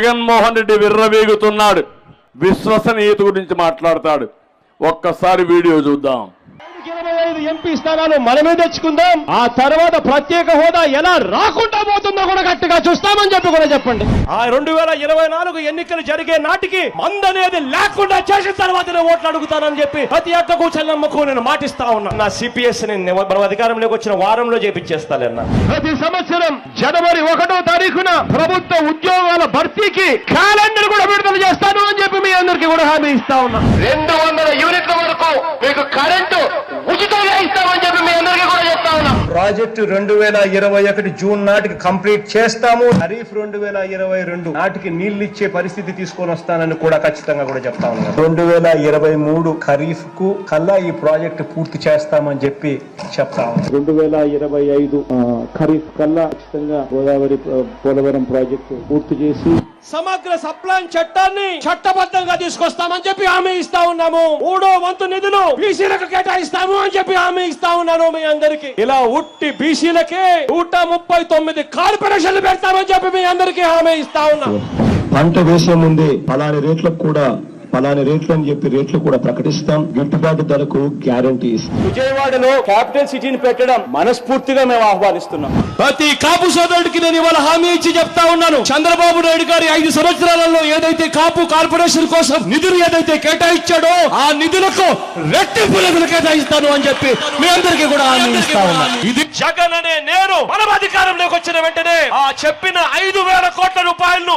జగన్మోహన్ రెడ్డి విర్రవీగుతున్నాడు. విశ్వసనీయత గురించి మాట్లాడతాడు. ఒక్కసారి వీడియో చూద్దాం. ఐదు ఎంపీ స్థానాలు మనమే తెచ్చుకుందాం. ఆ తర్వాత ప్రత్యేక హోదా ఎలా రాకుండా పోతుందో కూడా గట్టిగా చూస్తామని చెప్పి కూడా చెప్పండి. ఆ రెండు వేల ఇరవై నాలుగు ఎన్నికలు జరిగే నాటికి మందనేది లేకుండా చేసిన తర్వాత నేను ఓట్లు అడుగుతానని చెప్పి ప్రతి అక్కకు చెల్లమ్మకు నేను మాటిస్తా ఉన్నా. నా సిపిఎస్ మనం అధికారంలోకి వచ్చిన వారంలో చేపించేస్తానన్నా ప్రతి సంవత్సరం జనవరి ఒకటో తారీఖున ప్రభుత్వ ఉద్యోగాల భర్తీకి క్యాలెండర్ కూడా విడుదల చేస్తాను అని చెప్పి మీ అందరికీ కూడా హామీ ఇస్తా ఉన్నా. రెండు వందల యూనిట్ల వరకు మీకు కరెంటు ఉచితంగా ఇస్తామని చెప్పి మీ అందరికీ కూడా చెప్తా ఉన్నాం ప్రాజెక్టు రెండు వేల ఇరవై ఒకటి జూన్ నాటికి కంప్లీట్ చేస్తాము. ఖరీఫ్ రెండు వేల ఇరవై రెండు నాటికి నీళ్ళు ఇచ్చే పరిస్థితి తీసుకొని వస్తానని కూడా ఖచ్చితంగా కూడా చెప్తా ఉన్నాను. రెండు వేల ఇరవై మూడు ఖరీఫ్కు కల్లా ఈ ప్రాజెక్టు పూర్తి చేస్తామని చెప్పి చెప్తా రెండు వేల ఇరవై ఐదు ఖరీఫ్ కల్లా ఖచ్చితంగా గోదావరి పోలవరం ప్రాజెక్టు పూర్తి చేసి సమగ్ర సప్లాన్ చట్టాన్ని చట్టబద్ధంగా తీసుకొస్తామని చెప్పి హామీ ఇస్తా ఉన్నాము. మూడో వంతు నిధులు బీసీలకు కేటాయిస్తాము అని చెప్పి హామీ ఇస్తా ఉన్నాను మీ అందరికి. ఇలా ఉట్టి బీసీలకే నూట ముప్పై తొమ్మిది కార్పొరేషన్లు పెడతామని చెప్పి మీ అందరికి హామీ ఇస్తా ఉన్నా. పంట వేసే ముందే పలాని రేట్లకు కూడా పలాని రేట్లు అని చెప్పి రేట్లు కూడా ప్రకటిస్తాం. గిట్టుబాటు ధరకు గ్యారంటీ ఇస్తాం. విజయవాడలో క్యాపిటల్ సిటీని పెట్టడం మనస్ఫూర్తిగా మేము ఆహ్వానిస్తున్నాం. ప్రతి కాపు సోదరుడికి నేను ఇవాళ హామీ ఇచ్చి చెప్తా ఉన్నాను. చంద్రబాబు నాయుడు గారి ఐదు సంవత్సరాలలో ఏదైతే కాపు కార్పొరేషన్ కోసం నిధులు ఏదైతే కేటాయించాడో ఆ నిధులకు రెట్టింపు నిధులు కేటాయిస్తాను అని చెప్పి మీ అందరికీ కూడా హామీ ఇస్తా ఉన్నాను. ఇది జగన్ అనే నేను. మనం అధికారంలోకి వచ్చిన వెంటనే ఆ చెప్పిన ఐదు వేల కోట్ల రూపాయలను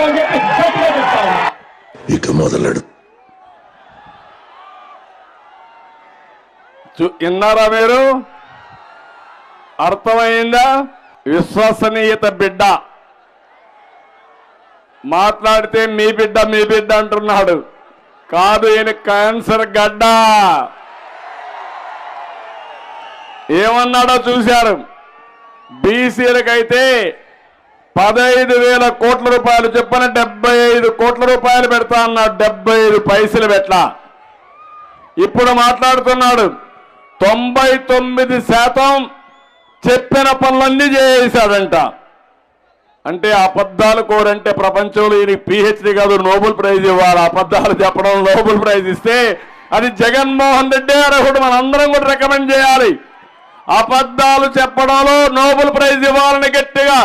ఇక మొదలెడు. విన్నారా మీరు? అర్థమైందా? విశ్వసనీయత బిడ్డ. మాట్లాడితే మీ బిడ్డ మీ బిడ్డ అంటున్నాడు. కాదు ఈయన క్యాన్సర్ గడ్డ. ఏమన్నాడో చూశారు. బీసీలకైతే పదహైదు వేల కోట్ల రూపాయలు చెప్పిన డెబ్బై ఐదు కోట్ల రూపాయలు పెడతా అన్నాడు డెబ్బై ఐదు పైసలు పెట్లా ఇప్పుడు మాట్లాడుతున్నాడు. తొంభై తొమ్మిది శాతం చెప్పిన పనులన్నీ చేసేశాడంట అంటే అబద్ధాలు కోరంటే ప్రపంచంలో ఈయన పిహెచ్డి కాదు నోబెల్ ప్రైజ్ ఇవ్వాలి. అబద్ధాలు చెప్పడం నోబెల్ ప్రైజ్ ఇస్తే అది జగన్మోహన్ రెడ్డి అర్హుడు. మనందరం కూడా రికమెండ్ చేయాలి. అబద్ధాలు చెప్పడంలో నోబెల్ ప్రైజ్ ఇవ్వాలని గట్టిగా